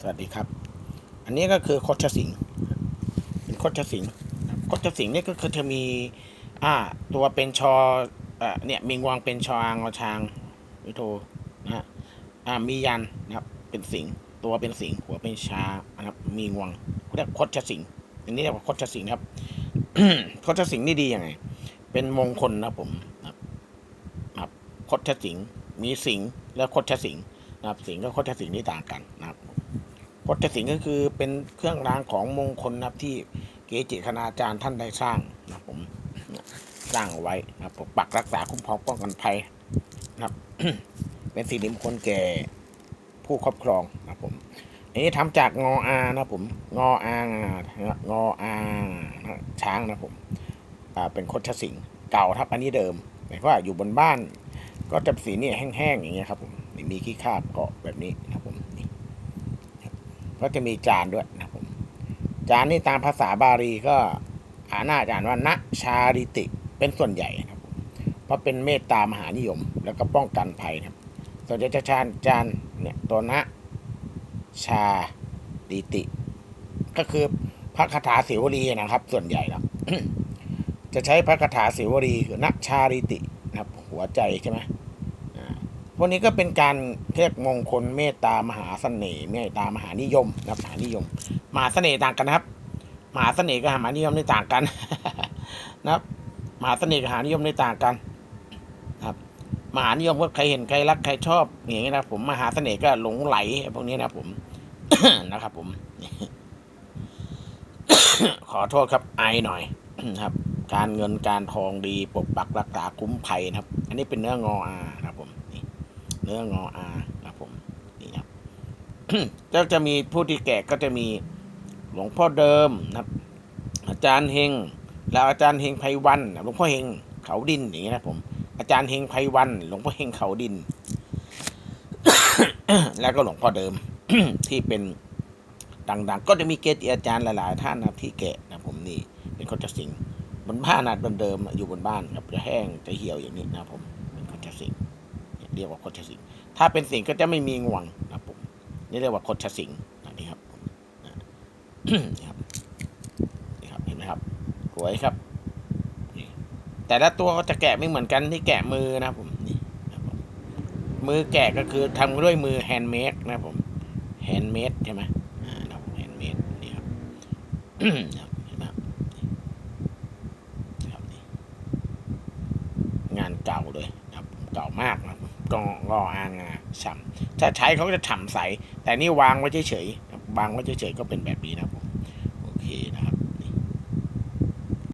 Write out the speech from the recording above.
สวัสดีครับ อันนี้ก็คือโคชสิงห์เป็นโคชสิงห์โคชสิงห์นี่ก็คือจะมีอ่าตัวเป็นชอเอ่อเนี่ยมีงวงเป็นชออางอช้างวิโทนะฮะอ่ามียันนะครับเป็นสิงตัวเป็นสิงหัวเป็นช้างนะครับมีงวงเรียกโคชสิงห์อันนี้เรียกว่าโคชสิงห์ครับโคชสิงห์นี่ดียังไง เป็นมงคลนะผมนะครับโคชสิงห์มีสิงและโคชสิงห์นะครับสิงกับโคชสิงห์นี่ต่างกันนะครับ วัฏสิงห์ก็คือเป็นเครื่องรางของมงคลนะครับที่เกจิคณาจารย์ท่านได้สร้างนะผมสร้างเอาไว้นะครับปกปักรักษาคุ้มครองป้องกันภัยนะครับ เป็นสิริมงคลแก่ผู้ครอบครองนะผมอันนี้ทำจากงออานะผมงออางงออานะช้างนะผมอ่าเป็นคชสิงห์เก่าครับอันนี้เดิมหมายว่าอยู่บนบ้าน ก็จะสีนี่แห้งๆอย่างเงี้ยครับผมมีขี้คราบเกาะแบบนี้นะผม ก็จะมีจานด้วยนะครับผมจานนี่ตามภาษาบาลีก็อานหน้าจานว่าณชาริติเป็นส่วนใหญ่นะครับ เพราะเป็นเมตตามหานิยม แล้วก็ป้องกันภัยครับ ส่วนจะชานจานเนี่ยตัวณชาดิติ ก็คือพระคาถาสิวลีนะครับ ส่วนใหญ่แล้วจะใช้พระคาถาสิวลีคือณชาริตินะครับ หัวใจใช่ไหม วกนี้ก็เป็นการเรียกมงคลเมตตามหาเสน่ห์เมตตามหานิยมนะครับมหานิยม มหาเสน่ห์ต่างกันนะครับ มหาเสน่ห์กับมหานิยมนี่ต่างกันนะครับ มหาเสน่ห์กับมหานิยมนี่ต่างกันนะครับมหานิยมก็ใครเห็นใครรักใครชอบอย่างนี้นะครับผมมหาเสน่ห์ก็หลงไหลพวกนี้นะผมนะครับ ผม ขอโทษครับไอหน่อยนะครับ การเงินการทองดีปกปักรักษาคุ้มภัยนะครับ อันนี้เป็นเนื้องออานะครับ เนื้องออานะครับผมนี่ครับก็จะมีผู้ที่แก่ก็จะมีหลวงพ่อเดิมนะครับ อาจารย์เฮงแล้วอาจารย์เฮงไพวันหลวงพ่อเฮงเขาดินอย่างเงี้ยนะครับผม อาจารย์เฮงไพวันหลวงพ่อเฮงเขาดิน แล้วก็หลวงพ่อเดิมที่เป็นดังๆ ก็จะมีเกจิอาจารย์หลายๆท่านนะที่แก่นะครับผมนี่เป็นคนจะสิงบนบ้านนะเดิมๆอยู่บนบ้านครับจะแห้งจะเหี่ยวอย่างนี้นะครับผมเป็นคนจะสิง เรียกว่าคดชสิงถ้าเป็นสิงก็จะไม่มีงวงนะผมนี่เรียกว่าคดชสิงนนี้ครับผมอ่านี่ครับนี่ครับเห็นไหมครับสวยครับแต่ละตัวก็จะแกะไม่เหมือนกันที่แกะมือนะผมนี่นะครับผมมือแกะก็คือทำด้วยมือแฮนด์เมดนะผมแฮนด์เมดใช่ไหมอ่านะครับแฮนด์เมดนี่ครับเห็นไหมครับนี่งานเก่าเลยครับเก่ามากนะครับ กองรออางาฉ่ำถ้าใช้เขาจะฉ่ำใส แต่นี่วางไว้เฉยๆวางไว้เฉยๆก็เป็นแบบนี้นะผมโอเคนะครับ